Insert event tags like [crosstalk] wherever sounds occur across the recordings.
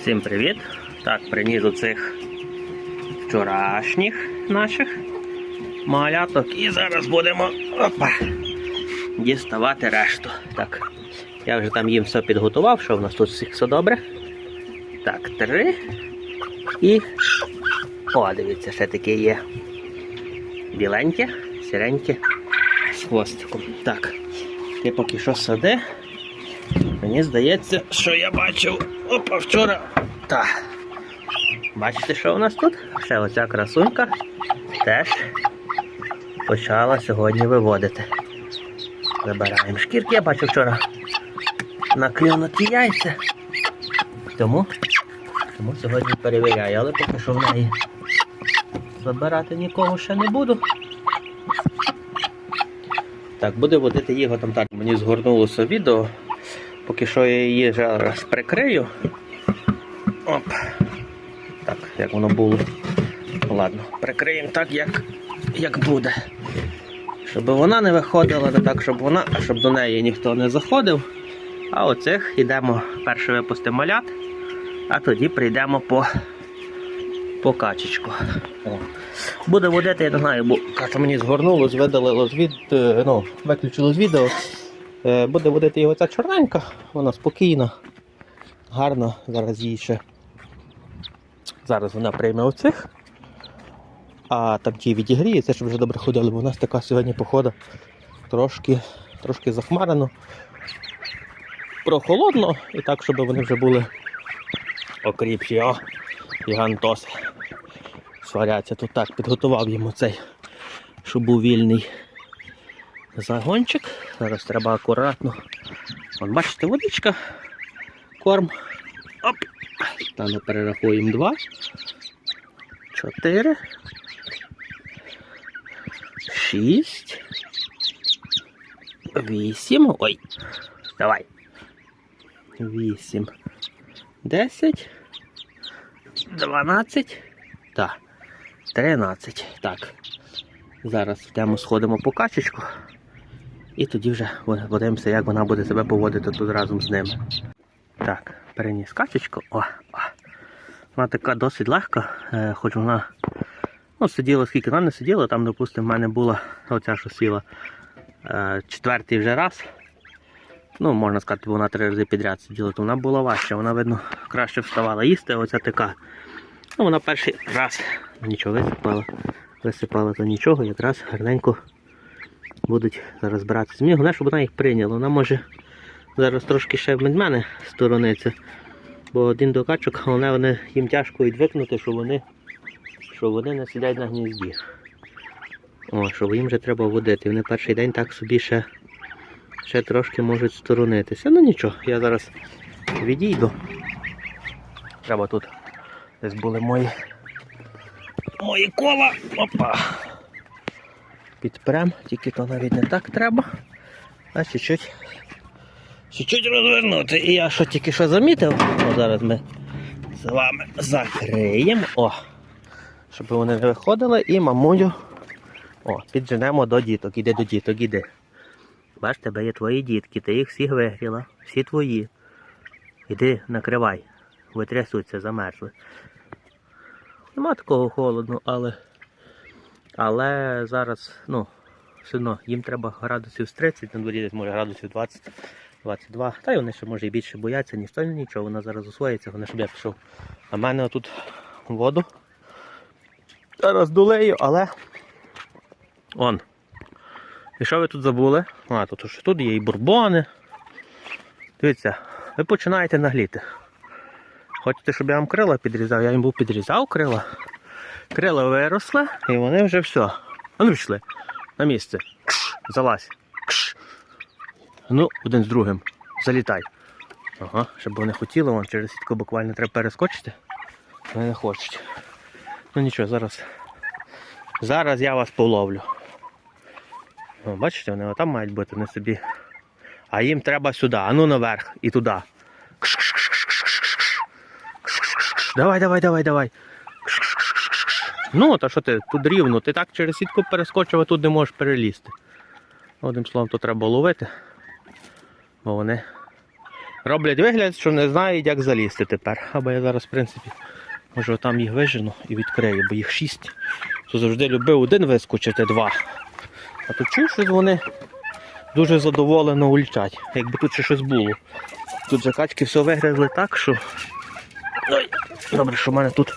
Всім привіт! Так, приніс оцих вчорашніх наших маляток і зараз будемо опа, діставати решту. Так, я вже там їм все підготував, що в нас тут все добре. Так, три. І. О, дивіться, ще таке є. Біленьке, сіреньке з хвостиком. Так, ти поки що сади. Мені здається, що я бачив опа вчора. Так. Бачите, що у нас тут? Ще оця красунька теж почала сьогодні виводити. Забираємо шкірки, я бачив вчора наклюнуті яйця. Тому, тому сьогодні перевіряю, але поки що в неї забирати нікого ще не буду. Так, буде водити його там так. Мені згорнулося відео. Поки що я її зараз прикрию. Оп. Так, як воно було. Ладно, прикриємо так, як, як буде. Щоб вона не виходила, не так, щоб вона, а щоб до неї ніхто не заходив. А оцих йдемо перше випустимо малят, а тоді прийдемо по, по качечку. О. Буде водити, я не знаю, бо кача мені згорнуло, видалило з від, е, ну, виключило з відео. Е, Буде водити його ця чорненька, вона спокійна, гарна. Зараз їй ще. Зараз вона прийме оцих. А там ті відігріється, щоб вже добре ходили, бо у нас така сьогодні похода трошки, трошки захмарено. Прохолодно і так, щоб вони вже були окріпші. О, гігантоси. Сваряться тут так, підготував йому цей, щоб був вільний загончик. Зараз треба акуратно. Вон, бачите, водичка, корм. Оп. Та не перерахуємо два. Чотири. Шість. Вісім. Ой. Давай. Вісім. Десять. Дванадцять. Так. Тринадцять. Так. Зараз йдемо сходимо по качечку. І тоді вже подивимося, як вона буде себе поводити тут разом з ними. Так, переніс качечку. О, о. Вона така досить легка, е, хоч вона ну, сиділа, скільки вона не сиділа, там, допустимо, в мене була оця, що сіла е, четвертий вже раз. Ну, можна сказати, вона три рази підряд сиділа, то вона була важча, вона, видно, краще вставала їсти, оця така. Ну, вона перший раз нічого висипала. Висипала то нічого, якраз гарненько будуть зараз братися. Мені головне, щоб вона їх прийняла. Вона може зараз трошки ще від мене сторониться. Бо один до качок, головне вони, їм тяжко відвикнути, що вони, що вони не сидять на гнізді. О, що їм вже треба водити. Вони перший день так собі ще, ще трошки можуть сторонитися. Ну нічого, я зараз відійду. Треба тут. Десь були мої. Мої кола. Опа підпрем, тільки то навіть не так треба. А чуть-чуть розвернути. І я що тільки що замітив, о, зараз ми з вами закриємо. О, щоб вони не виходили і мамулю о, підженемо до діток. Іди до діток, іди. Бач, тебе є твої дітки, ти їх всіх вигріла, всі твої. Іди накривай, витрясуться, замерзли. Нема такого холодно, але але зараз, ну, все одно їм треба градусів з 30, на дворі десь може градусів 20, 22. Та й вони ще може і більше бояться, ніхто нічого, вона зараз освоїться, вони щоб я пішов. А в мене тут воду. Зараз долею, але. Он. І що ви тут забули? А, тут що тут є і бурбони. Дивіться, ви починаєте нагліти. Хочете, щоб я вам крила підрізав? Я їм був підрізав крила. Крила виросли і вони вже все. Вони пішли на місце. Кш, залазь. Кш. Ну, один з другим. Залітай. Ага, щоб вони хотіли, вон через сітку буквально треба перескочити. Вони не хочуть. Ну нічого, зараз. Зараз я вас половлю. О, бачите, вони отам мають бути не собі. А їм треба сюди, а ну наверх і туди. Давай, давай, давай, давай. Кш, кш, кш. Ну, та що ти, тут рівно, ти так через сітку перескочив, а тут не можеш перелізти. Одним словом, то треба ловити, бо вони роблять вигляд, що не знають, як залізти тепер. Або я зараз, в принципі, може там їх вижену і відкрию, бо їх шість. То завжди любив один вискочити, два. А тут чув, що вони дуже задоволено ульчать, якби тут ще щось було. Тут же качки все вигризли так, що. Ой, добре, що в мене тут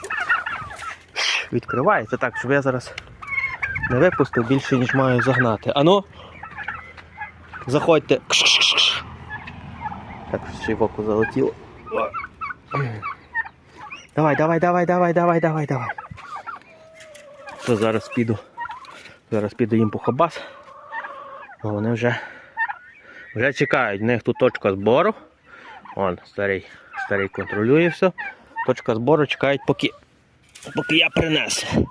відкривається так, щоб я зараз не випустив більше, ніж маю загнати. Ану, заходьте. Так, ще в око залетіло. Давай, давай, давай, давай, давай, давай, давай. То зараз піду. Зараз піду їм по хабас. Бо вони вже, вже чекають. В них тут точка збору. Вон, старий, старий контролює все. Точка збору чекають, поки, поки я принесу.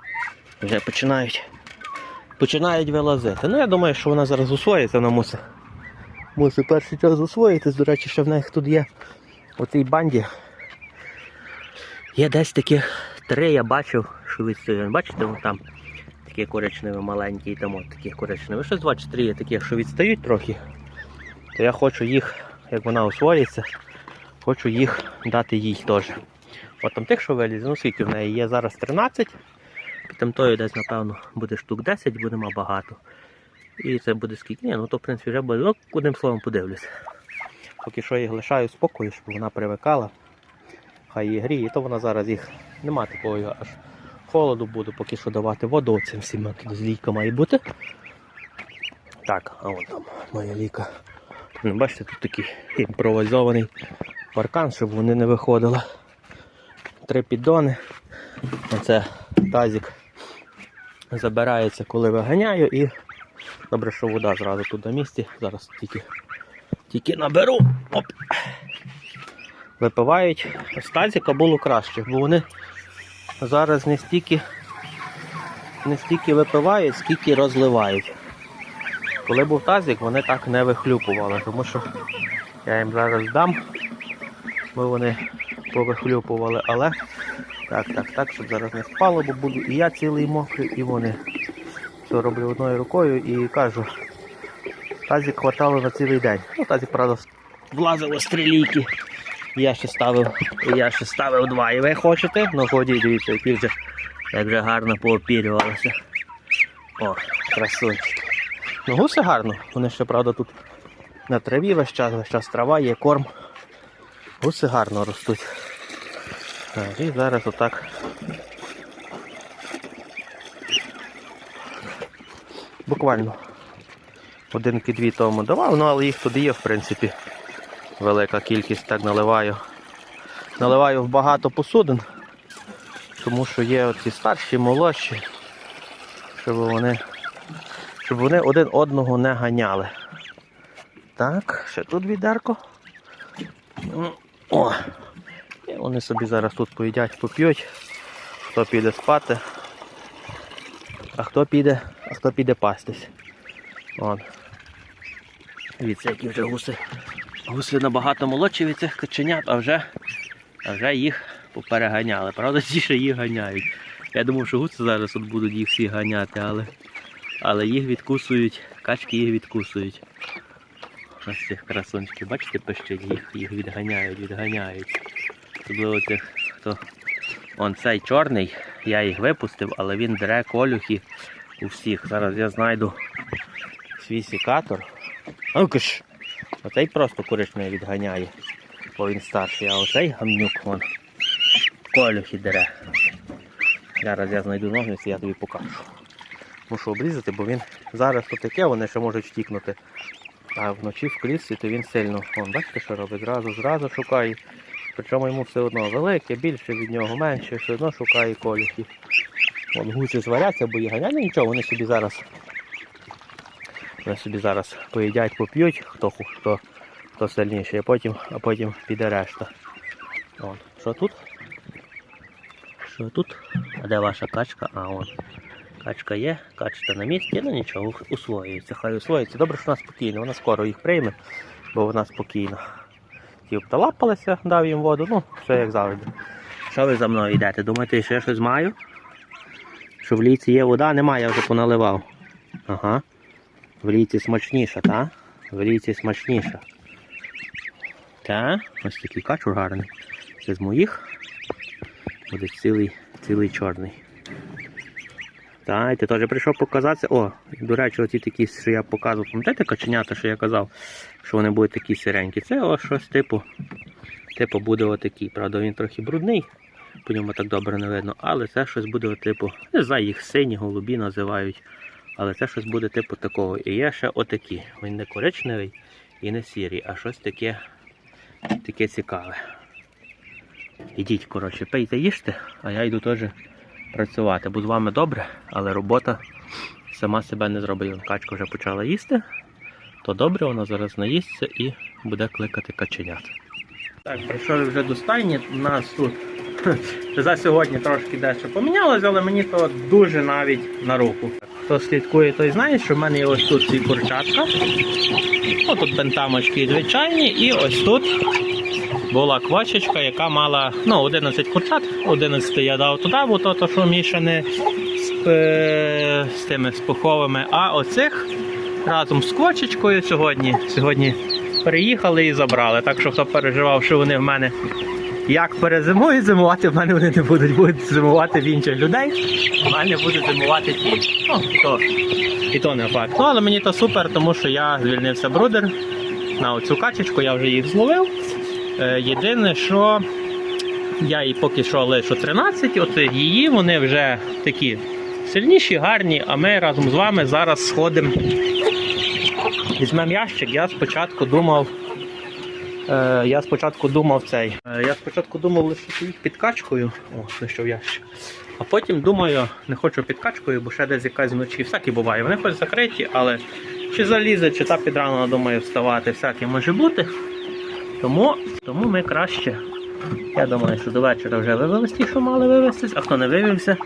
Вже починають. Починають вилазити. Ну я думаю, що вона зараз усвоїться, вона мусить. Мусить перший час усвоїтись. До речі, що в них тут є у цій банді. Є десь таких три, я бачив, що відстоюють. Бачите, вон там такі коричневі маленькі, і там от такі коричневі. Щось два чи є таких, що відстають трохи. То я хочу їх, як вона освоїться, хочу їх дати їй теж. От там тих, що вилізли, ну скільки в неї є зараз 13. Там тої десь, напевно, буде штук 10, буде ма багато. І це буде скільки? Ні, ну то в принципі вже буде. Ну, одним словом подивлюсь. Поки що їх лишаю спокою, щоб вона привикала. Хай її гріє, то вона зараз їх нема такого аж холоду буду поки що давати воду цим всім з лійка має бути. Так, а вон там моя ліка. Бачите, тут такий імпровізований паркан, щоб вони не виходили. Три піддони. Оце тазик забирається, коли виганяю і добре, що вода зразу тут на місці. Зараз тільки, тільки наберу. Оп. Випивають. З тазика було краще, бо вони зараз не стільки, не стільки випивають, скільки розливають. Коли був тазик, вони так не вихлюпували, тому що я їм зараз дам, бо вони повихлюпували, але так, так, так, щоб зараз не спало, бо буду і я цілий мокрий, і вони. Все роблю одною рукою і кажу, тазик хватало на цілий день. Ну, тазик, правда, влазило стрілійки. Я ще ставив, я ще ставив два. І ви хочете? Ну ходіть, дивіться, які вже, як вже гарно поопірювалися. О, красунчики. Ну гуси гарно. Вони ще, правда, тут на траві весь час, весь час трава, є корм. Гуси гарно ростуть. Так, і зараз отак. Буквально одинки-дві тому давав, ну але їх туди є, в принципі, велика кількість, так наливаю. Наливаю в багато посудин, тому що є оці старші, молодші, щоб вони, щоб вони один одного не ганяли. Так, ще тут відерко. О! Вони собі зараз тут поїдять, поп'ють. Хто піде спати, а хто піде, а хто піде пастись. Вон. Дивіться, які вже гуси. Гуси набагато молодші від цих каченят, а вже, а вже їх попереганяли. Правда, ті ще їх ганяють. Я думав, що гуси зараз от будуть їх всі ганяти, але, але їх відкусують, качки їх відкусують. Ось цих красунчиків, бачите, пищать, їх, їх відганяють, відганяють. Особливо тих, хто. Он цей чорний, я їх випустив, але він дере колюхи у всіх. Зараз я знайду свій сікатор. Окиш! Оцей просто коричневий відганяє, бо він старший, а оцей гамнюк вон колюхи дере. Зараз я знайду ножниці, я тобі покажу. Мушу обрізати, бо він зараз то таке, вони ще можуть втікнути. А вночі в клітці, то він сильно. Вон, бачите, що робить? Зразу, зразу шукає. Причому йому все одно велике, більше від нього, менше, все одно шукає колюхи. Вон гуси зваряться, бо є ганяли, нічого, вони собі зараз. Вони собі зараз поїдять, поп'ють, хто, хто, хто сильніший, а потім, а потім піде решта. Вон. Що тут? Що тут? А де ваша качка? А, вон. Качка є, качка на місці, ну нічого, усвоюється, хай усвоюється. Добре, що вона спокійна, вона скоро їх прийме, бо вона спокійна. Ті обталапалися, дав їм воду, ну, все як завжди. Що ви за мною йдете? Думаєте, що я щось маю? Що в ліці є вода, немає, я вже поналивав. Ага. В ліці смачніша, так? В ліці смачніша. Та, ось такий качур гарний. Це з моїх. Буде цілий, цілий чорний. Та, теж прийшов показатися. О, до речі, оті такі, що я показував, пам'ятаєте каченята, що я казав, що вони будуть такі сиренькі. Це ось щось типу, типу буде отакий. Правда, він трохи брудний, по ньому так добре не видно, але це щось буде типу, не знаю, їх сині, голубі називають. Але це щось буде типу такого. І є ще отакі. Він не коричневий і не сірий, а щось таке, таке цікаве. Ідіть, коротше, пийте, їжте, а я йду теж працювати. Буду з вами добре, але робота сама себе не зробить. Качка вже почала їсти, то добре, вона зараз наїсться і буде кликати каченят. Так, прийшов вже до стайні. У нас тут [laughs] за сьогодні трошки дещо помінялося, але мені то дуже навіть на руку. Хто слідкує, той знає, що в мене є ось тут ці курчатка. Ось тут бентамочки звичайні, і ось тут була квачечка, яка мала ну, 11 курчат, 11 я дав туди, бо то, то що мішане з, е, з тими з. А оцих разом з квачечкою сьогодні, сьогодні переїхали і забрали. Так що хто переживав, що вони в мене як перезимують зимувати, в мене вони не будуть, будуть зимувати в інших людей. В мене будуть зимувати ті. Ну, то, і то не факт. Ну, але мені то супер, тому що я звільнився брудер на оцю качечку, я вже їх зловив. Е, єдине, що я їй поки що лишу 13, от її вони вже такі сильніші, гарні, а ми разом з вами зараз сходимо. Візьмемо ящик, я спочатку думав. Е, я спочатку думав цей. Е, я спочатку думав лишити їх підкачкою. О, знайшов ящик. А потім думаю, не хочу підкачкою, бо ще десь якась вночі. Всяке буває. Вони хоч закриті, але чи залізе, чи та під рано, думаю, вставати, всяке може бути. Тому, тому ми краще. Я думаю, що до вечора вже вивелись ті, що мали вивестись, а хто не вивівся,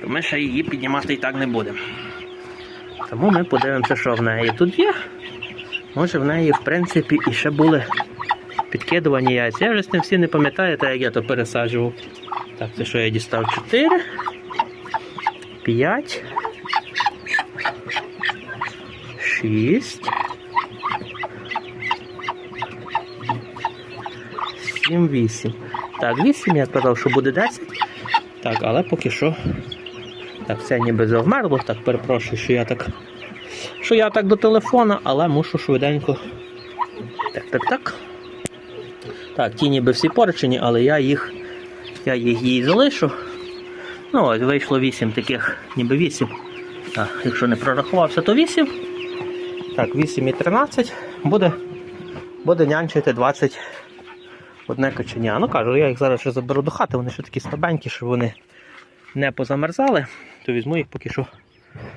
то ми ще її піднімати і так не будемо. Тому ми подивимося, що в неї тут є. Може в неї, в принципі, і ще були підкидувані яйця. Я вже з ним всі не пам'ятаю, так як я то пересаджував. Так, це що я дістав 4, 5, 6, 7, 8. Так, 8 я казав, що буде 10. Так, але поки що. Так, це ніби завмерло. Так, перепрошую, що я так. Що я так до телефона, але мушу швиденько. Так, так, так. Так, ті ніби всі порчені, але я їх я їх їй залишу. Ну ось вийшло 8 таких, ніби 8. А, якщо не прорахувався, то 8. Так, 8 і 13 буде, буде нянчити 20 одне каченя. Ну кажу, я їх зараз ще заберу до хати, вони ще такі слабенькі, що вони не позамерзали, то візьму їх поки що,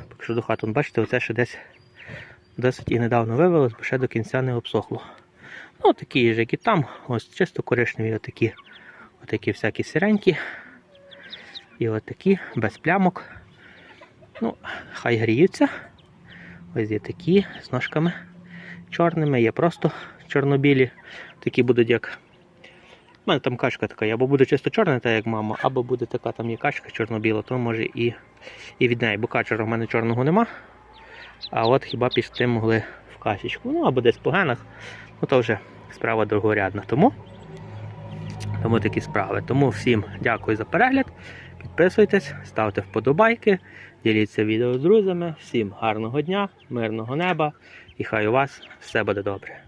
поки що до хати. Вон, Бачите, оце ще десь досить і недавно вивелось, бо ще до кінця не обсохло. Ну, такі ж, як і там, ось чисто коричневі, отакі, отакі всякі сиренькі. І отакі, без плямок. Ну, хай гріються. Ось є такі з ножками чорними, є просто чорнобілі. Такі будуть як. У мене там качка така, або буде чисто чорна, так як мама, або буде така там є качка чорно-біла, то може і, і від неї, бо качера в мене чорного нема. А от хіба пішти могли в кашечку. Ну або десь по генах. Ну то вже справа другорядна. Тому, тому такі справи. Тому всім дякую за перегляд. Підписуйтесь, ставте вподобайки, діліться відео з друзями. Всім гарного дня, мирного неба і хай у вас все буде добре.